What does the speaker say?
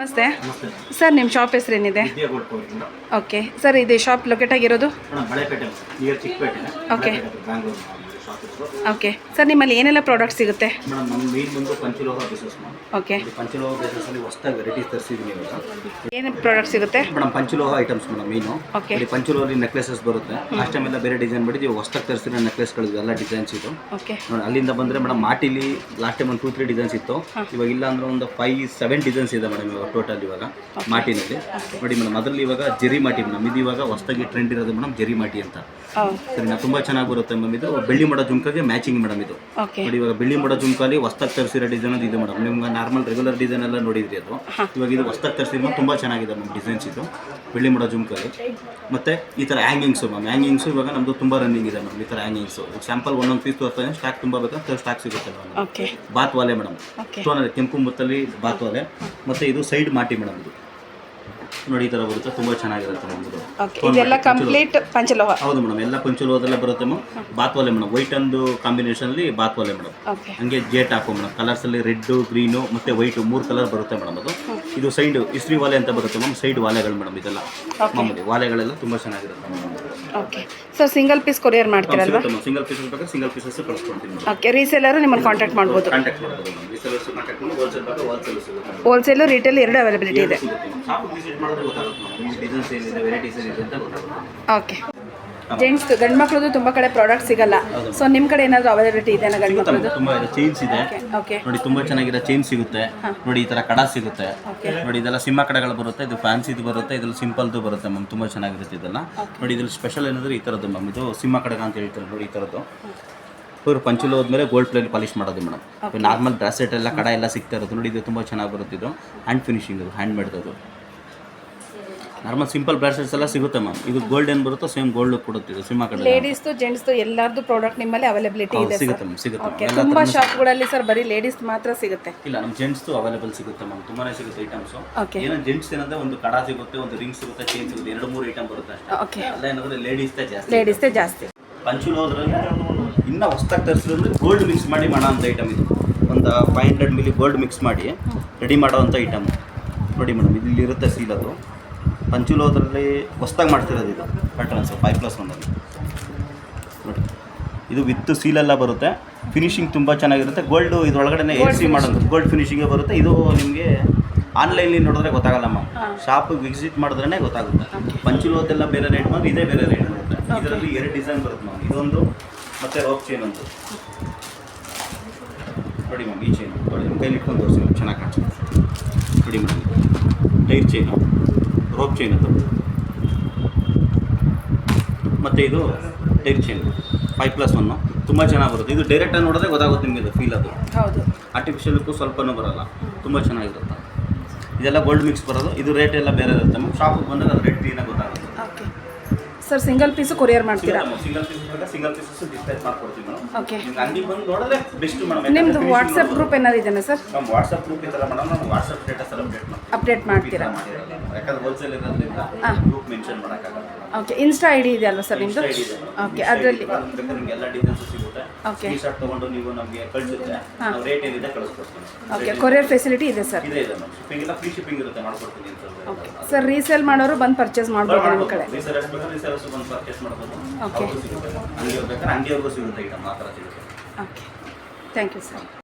ನಮಸ್ತೆ. ಸರ್ ನಿಮ್ಮ ಶಾಪ್ ಹೆಸರೇನಿದೆ? ಓಕೆ. ಸರ್ ಇದೆ ಶಾಪ್ ಲೊಕೇಟ್ ಆಗಿರೋದು? ಓಕೆ. ಓಕೆ. ಸರ್ ನಿಮ್ಮಲ್ಲಿ ಏನೆಲ್ಲ ಪ್ರಾಡಕ್ಟ್ ಸಿಗುತ್ತೆ? ಓಕೆ. ಏನು ಪ್ರಾಡಕ್ಟ್ ಸಿಗುತ್ತೆ? ಮೇಡಮ್ ಪಂಚಲೋಹ ಐಟಮ್ಸ್ ಮೇಡಮ್ ಮೀನು. ಓಕೆ. ಇಲ್ಲಿ ಪಂಚಲೋಹಲ್ಲಿ ನೆಕ್ಲೆಸಸ್ ಬರುತ್ತೆ. ಲಾಸ್ಟ್ ಟೈಮ್ ಎಲ್ಲ ಬೇರೆ ಡಿಸೈನ್ ಮಾಡಿದ್ವಿ. ಹೊಸ್ದಾಗಿ ತರಿಸಿರೋ ನೆಕ್ಲೆಸ್ಗಳು ಎಲ್ಲ ಡಿಸೈನ್ಸ್ ಇದು. ಓಕೆ. ನೋಡಿ ಅಲ್ಲಿಂದ ಬಂದರೆ ಮೇಡಮ್ ಮಾಟಿಲಿ ಲಾಸ್ಟ್ ಟೈಮ್ ಒಂದು ಟೂ ತ್ರೀ ಡಿಸೈನ್ಸ್ ಇತ್ತು. ಇವಾಗ ಇಲ್ಲ ಅಂದ್ರೆ ಒಂದು ಫೈವ್ ಸೆವೆನ್ ಡಿಸೈನ್ಸ್ ಇದೆ ಮೇಡಮ್ ಇವಾಗ. ಟೋಟಲ್ ಇವಾಗ ಮಾಟಿನಲ್ಲಿ. ನೋಡಿ ಮೇಡಮ್ ಅದರಲ್ಲಿ ಇವಾಗ ಜೆರಿ ಮಾಟಿ ಮೇಡಮ್ ಇದು ಇವಾಗ ಹೊಸದಾಗಿ ಟ್ರೆಂಡ್ ಇರೋದು ಮೇಡಮ್ ಜೆರಿ ಮಾಟಿ ಅಂತ. ಸರಿನಾ? ತುಂಬಾ ಚೆನ್ನಾಗಿ ಬರುತ್ತೆ ಮ್ಯಾಮ್ ಇದು. ಬೆಳ್ಳಿ ಮಡ ಜುಮ್ಕಾಗೆ ಮ್ಯಾಚಿಂಗ್ ಮೇಡಮ್ ಇದು. ನೋಡಿ ಇವಾಗ ಬೆಳ್ಳಿ ಮಡ ಜುಮ್ಕಾಲಿ ಹೊಸ್ದಾಗಿ ತರಿಸಿರೋ ಡಿಸೈನ್ ಅದು ಇದು ಮೇಡಮ್. ನಿಮ್ಗೆ ನಾರ್ಮಲ್ ರೆಗ್ಯುಲರ್ ಡಿಸೈನ್ ಎಲ್ಲ ನೋಡಿದ್ರಿ ಅದು. ಇವಾಗ ಇದು ಹೊಸ್ದಾಗಿ ತರಿಸಿದ್ರು ತುಂಬಾ ಚೆನ್ನಾಗಿದೆ ಮ್ಯಾಮ್ ಡಿಸೈನ್ಸ್ ಇದು. ಬೆಳ್ಳಿ ಮಡ ಜುಮ್ಕಾಲಿ ಮತ್ತೆ ಈ ಥರ ಹ್ಯಾಂಗಿಂಗ್ಸು ಮ್ಯಾಮ್ ಹ್ಯಾಂಗಿಂಗ್ಸು ಇವಾಗ ನಮ್ಮದು ತುಂಬ ರನ್ನಿಂಗ್ ಇದೆ ಮ್ಯಾಮ್ ಈ ಥರ ಹ್ಯಾಂಗಿಂಗ್ಸು ಸ್ಯಾಂಪಲ್ ಒಂದೊಂದು ಪೀಸ್ ತೋರ್ತಾನೆ ಸ್ಟಾಕ್ ತುಂಬ ಬೇಕಾದ್ರೆ ಸ್ಟಾಕ್ ಸಿಗುತ್ತೆ ಮೇಡಮ್. ಬಾತ್ ವಾಲೆ ಮೇಡಮ್. ಸ್ಟೋನಲ್ಲಿ ಕೆಂಪು ಮುತ್ತಲ್ಲಿ ಬಾತ್ ವಾಲೆ. ಮತ್ತೆ ಇದು ಸೈಡ್ ಮಾಟಿ ಮೇಡಮ್ ಇದು. ನೋಡಿ ಈ ಥರ ಬರುತ್ತೆ ತುಂಬ ಚೆನ್ನಾಗಿರುತ್ತೆ ಓಕೆ ಇದೆಲ್ಲ ಕಂಪ್ಲೀಟ್ ಪಂಚಲೋಹ. ಹೌದು ಮೇಡಮ್ ಎಲ್ಲ ಪಂಚಲೋಹದಲ್ಲೇ ಬರುತ್ತೆ ಮ್ಯಾಮ್ ಬಾತ್ವಾಲೆ ಮೇಡಮ್ ವೈಟ್ ಅಂದು ಕಾಂಬಿನೇಷನಲ್ಲಿ ಬಾತ್ವಾಲೆ ಮೇಡಮ್. ಓಕೆ ಹಂಗೆ ಜೇಟ್ ಹಾಕು ಮೇಡಮ್ ಕಲರ್ಸಲ್ಲಿ ರೆಡ್ಡು ಗ್ರೀನು ಮತ್ತು ವೈಟು ಮೂರು ಕಲರ್ ಬರುತ್ತೆ ಮೇಡಮ್ ಅದು. ಇದು ಸೈಡ್ ಇಸ್ತ್ರಿ ವಾಲೆ ಅಂತ ಬರುತ್ತೆ ಮ್ಯಾಮ್ ಸೈಡ್ ವಾಲೆಗಳು ಮೇಡಮ್ ಇದೆಲ್ಲ. ಮಾಮೂಲಿ ವಾಲೆಗಳೆಲ್ಲ ತುಂಬ ಚೆನ್ನಾಗಿರುತ್ತೆ madam. Okay sir single piece courier ಮಾಡ್ತೀರಲ್ವಾ? ಸಿಗುತ್ತೆ ಸಿಂಗಲ್ ಪೀಸಸ್ ಬೇಕಾದ್ರೆ ಸಿಂಗಲ್ ಪೀಸಸ್ ಕಳಿಸ್ಕೊಡ್ತೀನಿ ಓಕೆ ರೀಸೇಲರು ನಿಮ್ಮನ್ನು ಕಾಂಟ್ಯಾಕ್ಟ್ ಮಾಡ್ಬೋದು. ಕಾಂಟ್ಯಾಕ್ಟ್ ಮಾಡ್ಬೋದು ಕಾಂಟ್ಯಾಕ್ಟ್ ಮಾಡಿ ಹೋಲ್ಸೇಲ್ ಬೇಕಾದ್ರೆ ಹೋಲ್ಸೇಲ್ ಸಿಗುತ್ತೆ. ಮೇಡಮ್ ಹೋಲ್ಸೇಲು ರಿಟೇಲ್ ಎರಡು ಅವೈಲಬಿಲಿಟಿ ಇದೆ ಶಾಪ್ ವಿಸಿಟ್ ಮಾಡಿದ್ರೆ ಗೊತ್ತಾಗುತ್ತೆ ಮೇಡಮ್ ಡಿಸೈನ್ಸ್ ಏನಿದೆ ವೆರೈಟೀಸ್ ಏನಿದೆ ಅಂತ ಗೊತ್ತಾಗುತ್ತೆ. ಓಕೆ ಜೆಂಟ್ಸ್ ಗಂಡು ಮಕ್ಕಳದು ತುಂಬ ಕಡೆ ಪ್ರಾಡಕ್ಟ್ ಸಿಗಲ್ಲ. ಸೊ ನಿಮ್ಮ ಕಡೆ ಏನಾದ್ರು ಅವೈಲಬಿಲಿಟಿ ಇದೆಯಾ ಗಂಡು ಸಿಗುತ್ತೆ ಮಕ್ಳದ್ದು ತುಂಬ ಇದೆ. ಚೈನ್ಸ್ ಇದೆ. ಓಕೆ ನೋಡಿ ತುಂಬಾ ಚೆನ್ನಾಗಿರೋ ಚೈನ್ ಸಿಗುತ್ತೆ. ನೋಡಿ ಈ ತರ ಕಡ ಸಿಗುತ್ತೆ. ನೋಡಿ ಇದೆಲ್ಲ ಸಿಂಹ ಕಡೆಗಳು ಬರುತ್ತೆ. ಇದು ಫ್ಯಾನ್ಸಿದು ಬರುತ್ತೆ. ಇದ್ರಲ್ಲಿ ಸಿಂಪಲ್ದು ಬರುತ್ತೆ ಮ್ಯಾಮ್. ತುಂಬಾ ಚೆನ್ನಾಗಿರುತ್ತೆ ಇದೆಲ್ಲ. ನೋಡಿ ಇದ್ರಲ್ಲಿ ಸ್ಪೆಷಲ್ ಏನಂದ್ರೆ ಈ ತರದ್ದು ಮ್ಯಾಮ್. ಇದು ಸಿಂಹ ಕಡಗ ಅಂತ ಹೇಳ್ತಾರೆ ನೋಡಿ ಈ ಥರದ್ದು ಇವರು ಪಂಚುಲು ಹೋದ್ಮೇಲೆ ಗೋಲ್ಡ್ ಪ್ಲೇಟ್ ಪಾಲಿಶ್ ಮಾಡೋದು ಮೇಡಮ್. ನಾರ್ಮಲ್ ಬ್ರಾಸೆಟ್ ಎಲ್ಲ ಕಡ ಎಲ್ಲ ಸಿಗ್ತಾ ಇರೋದು. ನೋಡಿ ಇದು ತುಂಬ ಚೆನ್ನಾಗಿ ಬರುತ್ತಿದ್ದು ಇದು. ಹ್ಯಾಂಡ್ ಫಿನಿಶಿಂಗ್ ಅದು ಹ್ಯಾಂಡ್ ಮೇಡ್ದು ನಾರ್ಮಲ್ ಸಿಂಪಲ್ ಬ್ರಾಸ್ಲೆಟ್ಸ್ ಎಲ್ಲ ಸಿಗುತ್ತೆ ಮ್ಯಾಮ್ ಇದು ಗೋಲ್ಡ್ ಏನು ಬರುತ್ತೋ ಸೇಮ್ ಗೋಲ್ಡ್ ಕೊಡುತ್ತೆ ಇದು ಸಿಂಹ ಕಡೆ ಲೇಡೀಸ್ದು ಜೆಂಟ್ಸ್ದು ಎಲ್ಲರದ್ದು ಪ್ರಾಡಕ್ಟ್ ನಿಮ್ಮಲ್ಲಿ ಅವೈಲಬಿಲಿಟಿ ಇದೆ ಸಿಗುತ್ತೆ ಮ್ಯಾಮ್ ಸಿಗುತ್ತೆ ಓಕೆ ತುಂಬಾ ಶಾಪ್ಗಳಲ್ಲಿ ಸರ್ ಬರೀ ಲೇಡೀಸ್ ಮಾತ್ರ ಸಿಗುತ್ತೆ. ಇಲ್ಲ ನಮ್ಮ ಜೆಂಟ್ಸ್ದು ಅವೈಲೇಬಲ್ ಸಿಗುತ್ತೆ ಮ್ಯಾಮ್ ತುಂಬಾನೇ ಸಿಗುತ್ತೆ ಐಟಮ್ಸು ಓಕೆ ಏನೋ ಜೆಂಟ್ಸ್ ಏನಂದ್ರೆ ಒಂದು ಕಡ ಸಿಗುತ್ತೆ ಒಂದು ರಿಂಗ್ ಸಿಗುತ್ತೆ ಚೈನ್ ಸಿಗುತ್ತೆ ಎರಡು ಮೂರು ಐಟಮ್ ಬರುತ್ತೆ ಅಷ್ಟೇ. ಓಕೆ ಅಲ್ಲ ಏನಂದ್ರೆ ಲೇಡೀಸ್ ಜಾಸ್ತಿ. ಲೇಡೀಸ್ದೇ ಜಾಸ್ತಿ. ಪಂಚುಲು ಹೋದ್ರಲ್ಲಿ ಇನ್ನ ಹೊಸ್ದಾಗಿ ತರಿಸಿದ್ರೆ ಗೋಲ್ಡ್ ಮಿಕ್ಸ್ ಮಾಡಿ ಮಾಡೋ ಅಂತ ಐಟಮ್ ಇದು. ಒಂದು five hundred milli gold mix ಮಾಡಿ ರೆಡಿ ಮಾಡೋ ಅಂತ ಐಟಮ್ ನೋಡಿ ಮೇಡಮ್ ಇದು ಇಲ್ಲಿ ಇರುತ್ತೆ ಸೀಲ್ ಅದು. ಪಂಚುಲು ಹೋದ್ರಲ್ಲಿ ಹೊಸ್ದಾಗಿ ಮಾಡ್ತಿರೋದು ಇದು ಪ್ಯಾಟ್ರನ್ಸ್ ಫೈವ್ ಪ್ಲಸ್ ಒಂದಲ್ಲಿ ನೋಡಿ ಇದು ವಿತ್ ಸೀಲೆಲ್ಲ ಬರುತ್ತೆ. ಫಿನಿಶಿಂಗ್ ತುಂಬ ಚೆನ್ನಾಗಿರುತ್ತೆ. ಗೋಲ್ಡ್ ಇದ್ರೊಳಗಡೆ ಸಿ ಮಾಡೋದು ಗೋಲ್ಡ್ ಫಿನಿಶಿಂಗೇ ಬರುತ್ತೆ. ಇದು ನಿಮಗೆ ಆನ್ಲೈನಲ್ಲಿ ನೋಡಿದ್ರೆ ಗೊತ್ತಾಗಲ್ಲಮ್ಮ ಶಾಪಿಗೆ ವಿಸಿಟ್ ಮಾಡಿದ್ರೆ ಗೊತ್ತಾಗುತ್ತೆ. ಪಂಚುಲೋದೆಲ್ಲ ಬೇರೆ ರೇಟ್ ಮಾಡಿ ಇದೇ ಬೇರೆ ರೇಟ್ ಬರುತ್ತೆ ಇದರಲ್ಲಿ ಎರಡು ಡಿಸೈನ್ ಬರುತ್ತೆ ಮ್ಯಾಮ್ ಇದೊಂದು ಮತ್ತು ರೋಪ್ ಚೈನ್ ಒಂದು. ನೋಡಿ ಮ್ಯಾಮ್ ಈ ಚೈನ್ ನೋಡಿ ನಿಮ್ಮ ಕೈಲಿ ಇಟ್ಕೊಂಡು ತೋರಿಸಿ ಮ್ಯಾಮ್ ಚೆನ್ನಾಗಿ ಕಾಣಿಸುತ್ತೆ. ನೋಡಿ ma'am tyre chain rope chain ಅದು ಮತ್ತು ಇದು tyre chain five plus one ತುಂಬ ಚೆನ್ನಾಗಿ ಬರುತ್ತೆ. ಇದು ಡೈರೆಕ್ಟಾಗಿ ನೋಡಿದ್ರೆ ಗೊತ್ತಾಗುತ್ತೆ ನಿಮಗೆ ಫೀಲ್ ಅದು. ಹೌದು. ಆರ್ಟಿಫಿಷಿಯಲ್ಗೂ ಸ್ವಲ್ಪನೂ ಬರೋಲ್ಲ. ತುಂಬ ಚೆನ್ನಾಗಿರುತ್ತೆ. ಇದೆಲ್ಲ ಗೋಲ್ಡ್ ಮಿಕ್ಸ್ ಬರೋದು. ಇದು ರೇಟ್ ಎಲ್ಲ ಬೇರೆ ಇರುತ್ತೆ. ನಮ್ಮ ಶಾಪಿಗೆ ಬಂದಾಗ ಅದು ರೇಟ್ ಕ್ಲೀನಾಗಿ okay sir single piece courier ಮಾಡ್ತೀರಾ? Single piece single pieces displays ಮಾಡ್ಕೊಡ್ತೀವಿ ಮೇಡಮ್ ಓಕೆ ನಿಮ್ಗೆ ಅಂಗಡಿಗೆ ಬಂದು ನೋಡಿದ್ರೆ ಬೆಸ್ಟ್ ಮೇಡಮ್ ನಿಮ್ಮದು ವಾಟ್ಸಪ್ ಗ್ರೂಪ್ ಏನಾದ್ರು ಇದೆಯಾ ಸರ್? ನಮ್ಮ ವಾಟ್ಸಪ್ ಗ್ರೂಪ್ ಇದೆಲ್ಲ ಮೇಡಮ್ ನಾವು ವಾಟ್ಸಪ್ ಸ್ಟೇಟಸ್ ಎಲ್ಲ ಅಪ್ಡೇಟ್ ಮಾಡ್ತೀವಿ. ಅಪ್ಡೇಟ್ ಮಾಡ್ತೀರಾ? ಯಾಕಂದ್ರೆ ಹೋಲ್ಸೇಲ್ ಇರೋದ್ರಿಂದ. ಗ್ರೂಪ್ ಮೆನ್ಷನ್ ಮಾಡೋಕ್ಕಾಗಲ್ಲ. ಓಕೆ ಇನ್ಸ್ಟಾ ಐಡಿ ಇದೆ ಅಲ್ವಾ ಸರ್ ನಿಮ್ಮದು ಓಕೆ ಅದರಲ್ಲಿ ನಿಮಗೆ ಎಲ್ಲ ಡೀಟೇಲ್ಸ್ ಸಿಗುತ್ತೆ. ಓಕೆ ಈ ಶಾರ್ಟ್ ತೊಗೊಂಡು ನೀವು ನಮಗೆ ಕಳಿಸುತ್ತೆ ನಾವು ರೇಟ್ ಏನಿದೆ ಕಳಿಸ್ಕೊಡ್ತೀನಿ ಓಕೆ ಕೊರಿಯರ್ ಫೆಸಿಲಿಟಿ ಇದೆ ಸರ್. ಇದೆ ಇದೆ ಮ್ಯಾಮ್ ಶಿಪ್ಪಿಂಗ್ ಎಲ್ಲ ಫ್ರೀ ಶಿಪ್ಪಿಂಗ್ ಇರುತ್ತೆ ಮಾಡ್ಕೊಡ್ತೀನಿ ಅಂತ ಸರ್ ರೀಸೇಲ್ ಮಾಡೋರು ಬಂದು ಪರ್ಚೇಸ್ ಮಾಡ್ಬೋದು ನಿಮ್ಮ ಕಡೆ. ರೀಸೆಲರ್ಸ್ ಬೇಕಾದ್ರೆ ರೀಸೆಲರ್ಸ್ ಬಂದು ಪರ್ಚೇಸ್ ಮಾಡ್ಬೋದು. ಅವ್ರಿಗೂ ಸಿಗುತ್ತೆ. ಅಂಗಡಿಯವ್ರು ಬೇಕಾದ್ರೆ ಅಂಗಡಿಯವ್ರಿಗೂ ಸಿಗುತ್ತೆ ಐಟಮ್ ಆ ಥರ ಸಿಗುತ್ತೆ. Okay thank you sir